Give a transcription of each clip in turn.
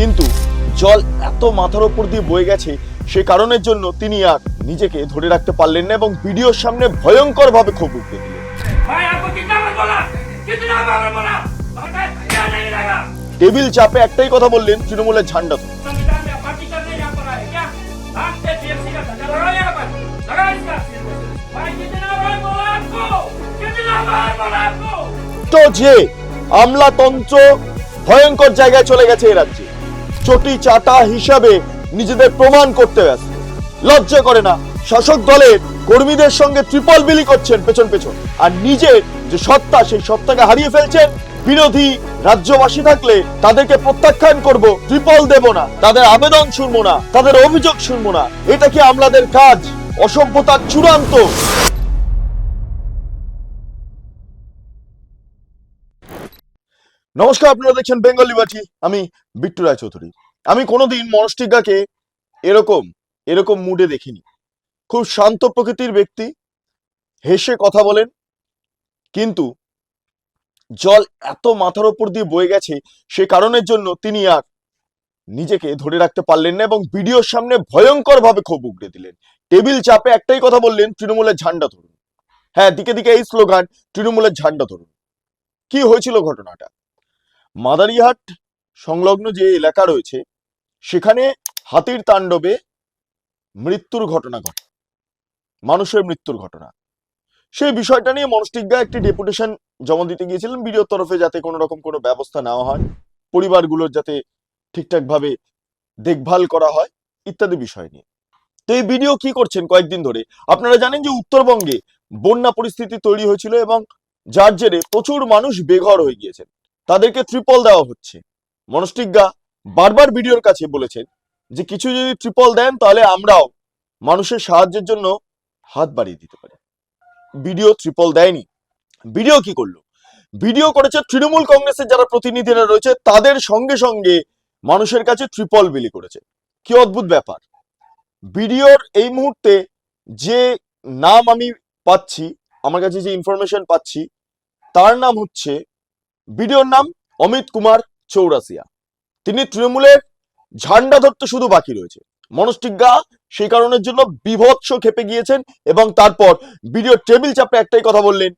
কিন্তু জল এত মাথার ওপর দিয়ে বয়ে গেছে সে কারণের জন্য তিনি আর নিজেকে ধরে রাখতে পারলেন না এবং ভিডিওর সামনে ভয়ঙ্কর ভাবে ক্ষোভ উঠতে টেবিল চাপে একটাই কথা বললেন তৃণমূলের ঝান্ডা তো যে আমলাতন্ত্র ভয়ঙ্কর জায়গায় চলে গেছে এ রাজ্যে। চটি চাটা হিসাবে নিজেদের প্রমাণ করতে ব্যস্ত। লজ্জা করে না, শাসক দলের কর্মীদের সঙ্গে ট্রিপল বিলি করছেন পেছন পেছন। আর নিজের যে সত্তা, সেই সত্তাকে হারিয়ে ফেলছেন বিরোধী রাজ্যবাসী থাকলে তাদেরকে প্রত্যাখ্যান করব ট্রিপল দেব না। তাদের আবেদন শুনব না, তাদের অভিযোগ শুনব না। এটা কি আমলাদের কাজ? অসভ্যতার চূড়ান্ত। নমস্কার, আপনারা দেখছেন বেঙ্গলি বাটি আমি বিট্টু রায় চৌধুরী আমি কোনোদিন মনস্টিজ্ঞাকে এরকম এরকম মুডে দেখিনি। খুব শান্ত প্রকৃতির ব্যক্তি, হেসে কথা বলেন, কিন্তু জল এত মাথার ওপর দিয়ে বয়ে গেছে, সে কারণের জন্য তিনি আর নিজেকে ধরে রাখতে পারলেন না এবং ভিডিওর সামনে ভয়ঙ্কর ভাবে ক্ষোভ উগড়ে দিলেন। টেবিল চাপে একটাই কথা বললেন, তৃণমূলের ঝান্ডা ধরুন। হ্যাঁ দিকে দিকে এই স্লোগান, তৃণমূলের ঝান্ডা ধরুন। কি হয়েছিল ঘটনাটা? মাদারিহাট সংলগ্ন যে এলাকা রয়েছে সেখানে হাতির তাণ্ডবে মৃত্যুর ঘটনা ঘটে। মানুষের মৃত্যুর ঘটনা। সেই বিষয়টা নিয়ে মনস্টিজ্ঞা একটি ডেপুটেশন জমা দিতে গিয়েছিলেন বিডিওর তরফে যাতে কোনো রকম কোনো ব্যবস্থা নেওয়া হয়, পরিবারগুলোর যাতে ঠিকঠাক ভাবে দেখভাল করা হয়, ইত্যাদি বিষয় নিয়ে। তো এই ভিডিও কি করছেন কয়েকদিন ধরে? আপনারা জানেন যে উত্তরবঙ্গে বন্যা পরিস্থিতি তৈরি হয়েছিল এবং যার জেরে প্রচুর মানুষ বেঘর হয়ে গিয়েছেন। তাদেরকে ত্রিপল দেওয়া হচ্ছে। মনস্টিজ্ঞা বারবার ভিডিওর কাছে বলেছেন যে কিছু যদি ট্রিপল দেন, তাহলে আমরাও মানুষের সাহায্যের জন্য হাত বাড়িয়ে দিতে পারি। ভিডিও ট্রিপল দেয়নি। ভিডিও কি করল? ভিডিও করেছে তৃণমূল কংগ্রেসের যারা প্রতিনিধিরা রয়েছে, তাদের সঙ্গে সঙ্গে মানুষের কাছে ট্রিপল বিলি করেছে। কি অদ্ভুত ব্যাপার। ভিডিওর এই মুহূর্তে যে নাম আমি পাচ্ছি, আমার কাছে যে ইনফরমেশন পাচ্ছি, তার নাম হচ্ছে ভিডিওর নাম অমিত কুমার চৌরাসিয়া তিনি তৃণমূলের ঝান্ডা ধরতে শুধু বাকি রয়েছে। মনস্টিজ্ঞা সেই কারণের জন্য বিভৎস খেপে গিয়েছেন এবং তারপর ভিডিও টেবিল চাপে একটাই কথা বললেন,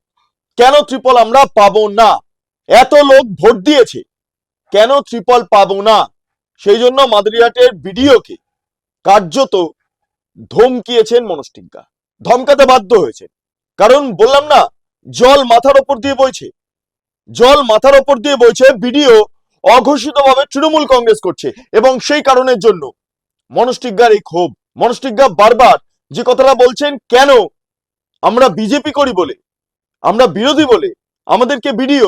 কেন ত্রিপল আমরা পাবো না? এত লোক ভোট দিয়েছে, কেন ত্রিপল পাবো না? সেই জন্য মাদারিহাটের ভিডিওকে কার্যত ধমকিয়েছেন মনস্টিজ্ঞা ধমকাতে বাধ্য হয়েছে কারণ বললাম না, জল মাথার ওপর দিয়ে বইছে। জল মাথার ওপর দিয়ে বইছে ভিডিও অঘোষিতভাবে তৃণমূল কংগ্রেস করছে এবং সেই কারণের জন্য মনস্টিজ্ঞার এই ক্ষোভ। মনস্টিজ্ঞা বারবার যে কথাটা বলছেন, কেন আমরা বিজেপি করি বলে? আমরা বিরোধী বলে? আমাদেরকে ভিডিও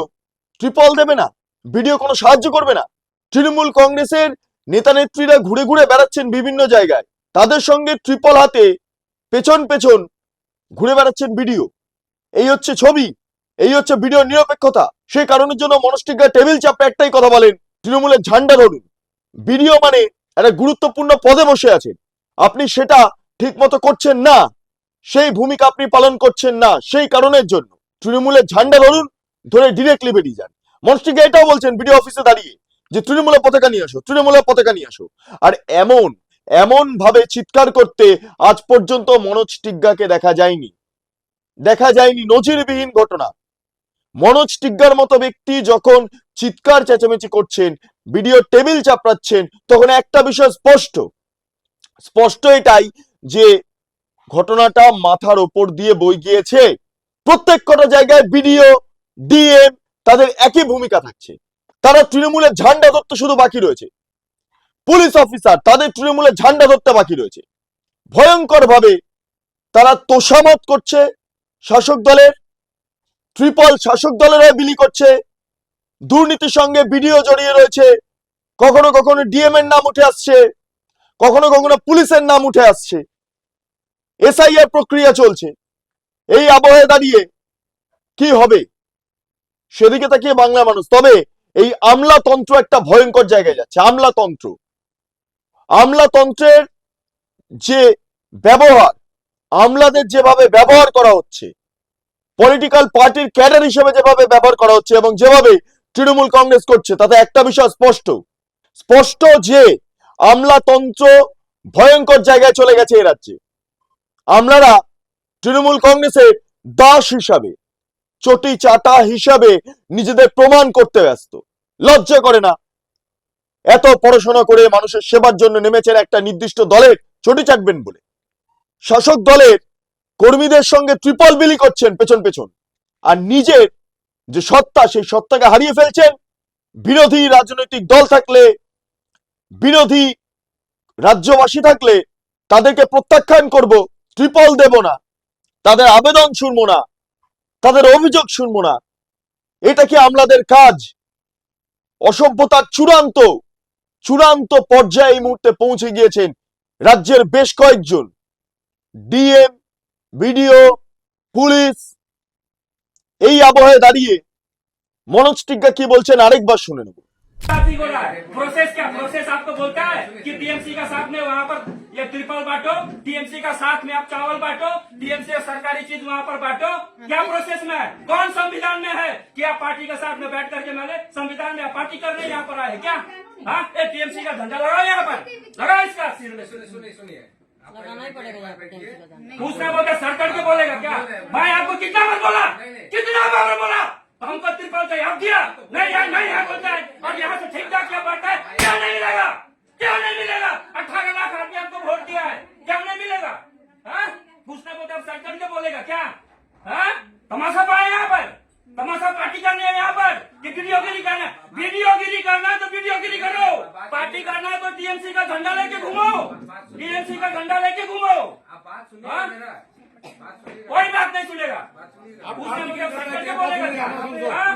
ট্রিপল দেবে না? ভিডিও কোনো সাহায্য করবে না? তৃণমূল কংগ্রেসের নেতা নেত্রীরা ঘুরে ঘুরে বেড়াচ্ছেন বিভিন্ন জায়গায়। তাদের সঙ্গে ট্রিপল হাতে পেছন পেছন ঘুরে বেড়াচ্ছেন ভিডিও এই হচ্ছে ছবি, এই হচ্ছে ভিডিও নিরপেক্ষতা। সেই কারণের জন্য মনস্টিজ্ঞা টেবিল চাপে একটাই কথা বলেন, তৃণমূলের ঝান্ডা ধরুন। ভিডিও মানে একটা গুরুত্বপূর্ণ পদে বসে আছেন। আপনি সেটা ঠিক মতো করছেন না, সেই ভূমিকা আপনি পালন করছেন না, সেই কারণের জন্য। তৃণমূলের ঝান্ডা ধরুন, ধরে ডিরেক্টলি বেরিয়ে যান। মনস্টিজ্ঞা এটাও বলছেন বিডিও অফিসে দাঁড়িয়ে, যে তৃণমূলের পতাকা নিয়ে আসো, তৃণমূলের পতাকা নিয়ে আসো। আর এমন এমন ভাবে চিৎকার করতে আজ পর্যন্ত মনোজ টিগ্গাকে দেখা যায়নি। দেখা যায়নি নজিরবিহীন ঘটনা। মনোজ টিগ্গার মতো ব্যক্তি যখন চিৎকার চেঁচামেচি করছেন ভিডিও টেবিল চাপড়াচ্ছেন, তখন একটা বিষয় স্পষ্ট। স্পষ্ট এটাই যে ঘটনাটা মাথার ওপর দিয়ে বই গিয়েছে। প্রত্যেক কটা জায়গায় ভিডিও ডিএম তাদের একই ভূমিকা থাকছে। তারা তৃণমূলের ঝান্ডা ধরতে শুধু বাকি রয়েছে। পুলিশ অফিসার তাদের তৃণমূলের ঝান্ডা ধরতে বাকি রয়েছে। ভয়ঙ্কর ভাবে তারা তোষামত করছে শাসক দলের ট্রিপল শাসক দলের বিলি করছে। দুর্নীতির সঙ্গে ভিডিও জড়িয়ে রয়েছে। কখনো কখনো ডিএম এর নাম উঠে আসছে। কখনো কখনো পুলিশের নাম উঠে আসছে। এসআইআর প্রক্রিয়া চলছে। এই আবহে দাঁড়িয়ে কি হবে? সেদিকে তাকিয়ে বাংলা মানুষ। তবে এই আমলাতন্ত্র একটা ভয়ঙ্কর জায়গায় যাচ্ছে। আমলাতন্ত্র। আমলাতন্ত্রের যে ব্যবহার, আমলাদের যেভাবে ব্যবহার করা হচ্ছে পলিটিক্যাল পার্টির ক্যাডার হিসেবে যেভাবে ব্যবহার করা হচ্ছে এবং যেভাবে তৃণমূল কংগ্রেস করছে, তাতে একটা বিষয় স্পষ্ট। স্পষ্ট যে আমলাতন্ত্র ভয়ঙ্কর জায়গায় চলে গেছে এ রাজ্যে। আমলারা তৃণমূল কংগ্রেসের দাস হিসাবে চটি চাটা হিসাবে নিজেদের প্রমাণ করতে ব্যস্ত। লজ্জা করে না। এত পড়াশোনা করে মানুষের সেবার জন্য নেমেছেন একটা নির্দিষ্ট দলের চটি চাটবেন বলে। শাসক দলের কর্মীদের সঙ্গে ট্রিপল বিলি করছেন পেছন পেছন। আর নিজের যে সত্তা, সেই সত্তাকে হারিয়ে ফেলছেন। বিরোধী রাজনৈতিক দল থাকলে, বিরোধী রাজ্যবাসী থাকলে তাদেরকে প্রত্যাখ্যান করব ট্রিপল দেব না। তাদের আবেদন শুনব না। তাদের অভিযোগ শুনব না। এটা কি আমলাদের কাজ? অসভ্যতার চূড়ান্ত চূড়ান্ত পর্যায়ে এই মুহূর্তে পৌঁছে গিয়েছেন রাজ্যের বেশ কয়েকজন। ডিএম বিডিও পুলিশ এই আবহে দাঁড়িয়ে মনোজ টিগ্গা কি বলছেন আরেকবার শুনে নেব साथी बोला है प्रोसेस क्या प्रोसेस आपको बोलता है कि टीएमसी का साथ में वहाँ पर ये ट्रिपल बांटो टीएमसी का साथ में आप चावल बांटो टीएमसी का सरकारी चीज वहाँ पर बांटो क्या प्रोसेस में है कौन संविधान में है कि आप पार्टी के साथ में बैठ करके मैंने संविधान में आप पार्टी करने यहाँ पर आए क्या हाँ ये टीएमसी का झंडा लगाओ यहाँ पर लगाओ इसका सिर में सुनिए सुनिए सुनिए आप लगाना ही पड़ेगा का बोलते सर करके बोलेगा क्या? भाई आपको कितना बार बोला। कितना बार बोला? हमको त्रिपल का याद दिया नहीं यार नहीं यार बोलता है। और यहाँ से ठीक ठाक क्या बढ़ता है। क्या नहीं मिलेगा? क्या नहीं मिलेगा? अठारह लाख आदमी आपको वोट दिया है। क्या नहीं मिलेगा? हाँ? पूछना बोलते अब सर करके बोलेगा क्या? हाँ? तमाशा पाए यहाँ पर। तमाशा पार्टी करनी है यहाँ पर। कि वीडियोगिरी करना है। वीडियोगिरी करना है तो वीडियोगिरी करो। पार्टी करना है तो टीएमसी का झंडा लेके घूमो। टीएमसी का झंडा लेके घूमो आप बात सुनिए हाँ? मेरा बात सुनिए कोई बात नहीं सुनेगा बात सुनिए अब उसने मुझे सर करके बोलेगा क्या हाँ?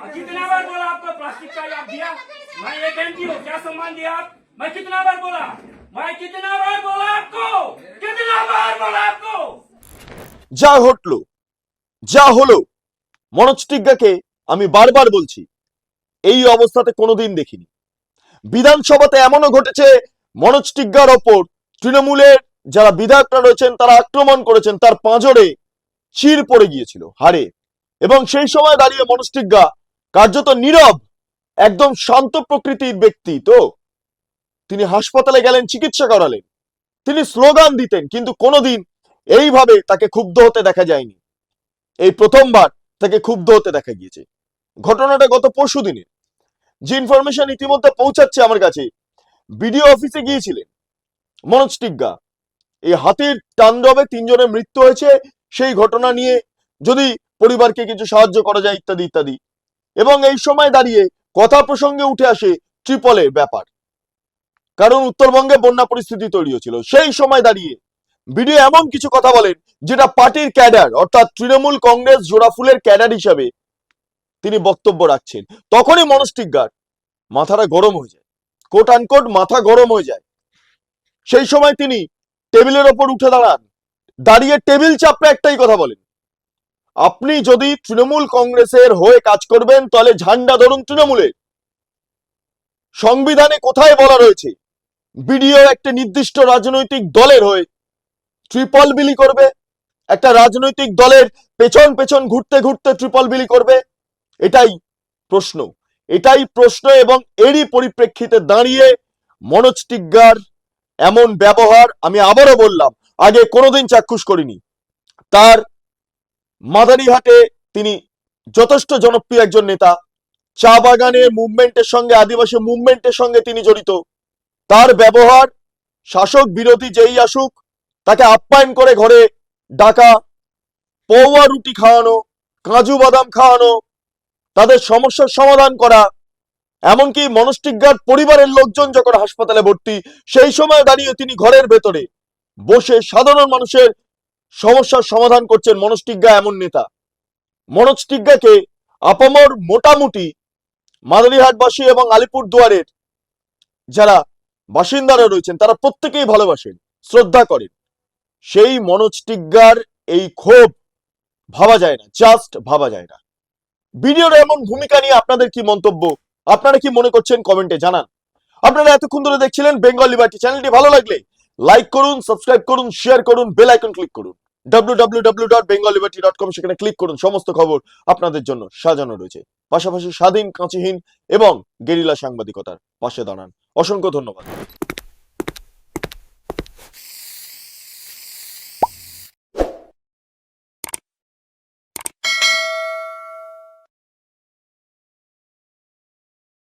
और कितना बार बोला आपको प्लास्टिक का याद दिया मैं ये कहती हूँ क्या सम्मान दिया आप मैं कितना बार बोला मैं कितना बार बोला आपको कितना बार बोला आपको যা ঘটলো যা হলো মনোজ টিগ্গাকে আমি বারবার বলছি এই অবস্থাতে কোনোদিন দেখিনি বিধানসভাতে এমনও ঘটেছে মনোজ টিগ্গার ওপর তৃণমূলের যারা বিধায়করা রয়েছেন, তারা আক্রমণ করেছেন, তার পাঁজরে চির পড়ে গিয়েছিল, হারে। এবং সেই সময় দাঁড়িয়ে মনোজ টিগ্গা কার্যত নীরব, একদম শান্ত প্রকৃতির ব্যক্তি তো। তিনি হাসপাতালে গেলেন, চিকিৎসা করালেন। তিনি স্লোগান দিতেন, কিন্তু কোনোদিন এইভাবে তাকে ক্ষুব্ধ হতে দেখা যায়নি। এই প্রথমবার তাকে ক্ষুব্ধ হতে দেখা গিয়েছে। ঘটনাটা গত পরশু দিনে যে ইনফরমেশন ইতিমধ্যে পৌঁছাচ্ছে আমার কাছে, বিডিও অফিসে গিয়েছিলেন। মনোজ টিগ্গা এই হাতির তাণ্ডবে তিনজনের মৃত্যু হয়েছে, সেই ঘটনা নিয়ে যদি পরিবারকে কিছু সাহায্য করা যায় ইত্যাদি ইত্যাদি। এবং এই সময় দাঁড়িয়ে কথা প্রসঙ্গে উঠে আসে ট্রিপলের ব্যাপার। কারণ উত্তরবঙ্গে বন্যা পরিস্থিতি তৈরি হয়েছিল। সেই সময় দাঁড়িয়ে ভিডিও এমন কিছু কথা বলেন, যেটা পার্টির ক্যাডার, অর্থাৎ তৃণমূল কংগ্রেস জোড়াফুলের ক্যাডার হিসাবে তিনি বক্তব্য রাখছেন। তখনই মনোজ টিগ্গার মাথাটা গরম হয়ে যায়। কোট আনকোট মাথা গরম হয়ে যায়। সেই সময় তিনি টেবিলের ওপর উঠে দাঁড়ান। দাঁড়িয়ে টেবিল চাপড়ে একটাই কথা বলেন। আপনি যদি তৃণমূল কংগ্রেসের হয়ে কাজ করবেন, তাহলে ঝান্ডা ধরুন তৃণমূলের সংবিধানে কোথায় বলা রয়েছে, বিডিও একটা নির্দিষ্ট রাজনৈতিক দলের হয়ে ট্রিপল বিলি করবে, একটা রাজনৈতিক দলের পেছন পেছন ঘুরতে ঘুরতে ট্রিপল বিলি করবে? এটাই প্রশ্ন। এটাই প্রশ্ন এবং এরই পরিপ্রেক্ষিতে দাঁড়িয়ে মনোজ টিগ্গার এমন ব্যবহার আমি আবারও বললাম, আগে কোনোদিন চাক্ষুষ করিনি। তার মাদারিহাটে তিনি যথেষ্ট জনপ্রিয় একজন নেতা। চা বাগানে মুভমেন্টের সঙ্গে, আদিবাসী মুভমেন্টের সঙ্গে তিনি জড়িত। তার ব্যবহার, শাসক বিরোধী যেই আসুক, তাকে আপ্যায়ন করে ঘরে ডাকা, পৌয়া রুটি খাওয়ানো, কাজু বাদাম খাওয়ানো, তাদের সমস্যার সমাধান করা এমনকি মনস্টিজ্ঞার পরিবারের লোকজন যখন হাসপাতালে ভর্তি, সেই সময় দাঁড়িয়ে তিনি ঘরের ভেতরে। বসে সাধারণ মানুষের সমস্যার সমাধান করছেন মনস্টিজ্ঞা এমন নেতা। মনোজটিজ্ঞাকে আপামর মোটামুটি মাদারিহাটবাসী এবং আলিপুর দুয়ারের যারা বাসিন্দারা রয়েছেন, তারা প্রত্যেকেই ভালোবাসেন, শ্রদ্ধা করেন। সেই মনোজ টিগ্গার এই ক্ষোভ ভাবা যায় না জাস্ট ভাবা যায় না। ভিডিওর এমন ভূমিকা নিয়ে আপনাদের কি মন্তব্য? আপনারা কি মনে করছেন কমেন্টে জানান। আপনারা এতক্ষণ ধরে দেখছিলেন বেঙ্গল লিবার্টি চ্যানেলটি ভালো লাগলে লাইক করুন সাবস্ক্রাইব করুন শেয়ার করুন বেল আইকন ক্লিক করুন। www.bengalliberty.com সেখানে ক্লিক করুন, সমস্ত খবর আপনাদের জন্য সাজানো রয়েছে। পাশাপাশি স্বাধীন, কাঁচিহীন এবং গেরিলা সাংবাদিকতার পাশে দাঁড়ান। অসংখ্য ধন্যবাদ।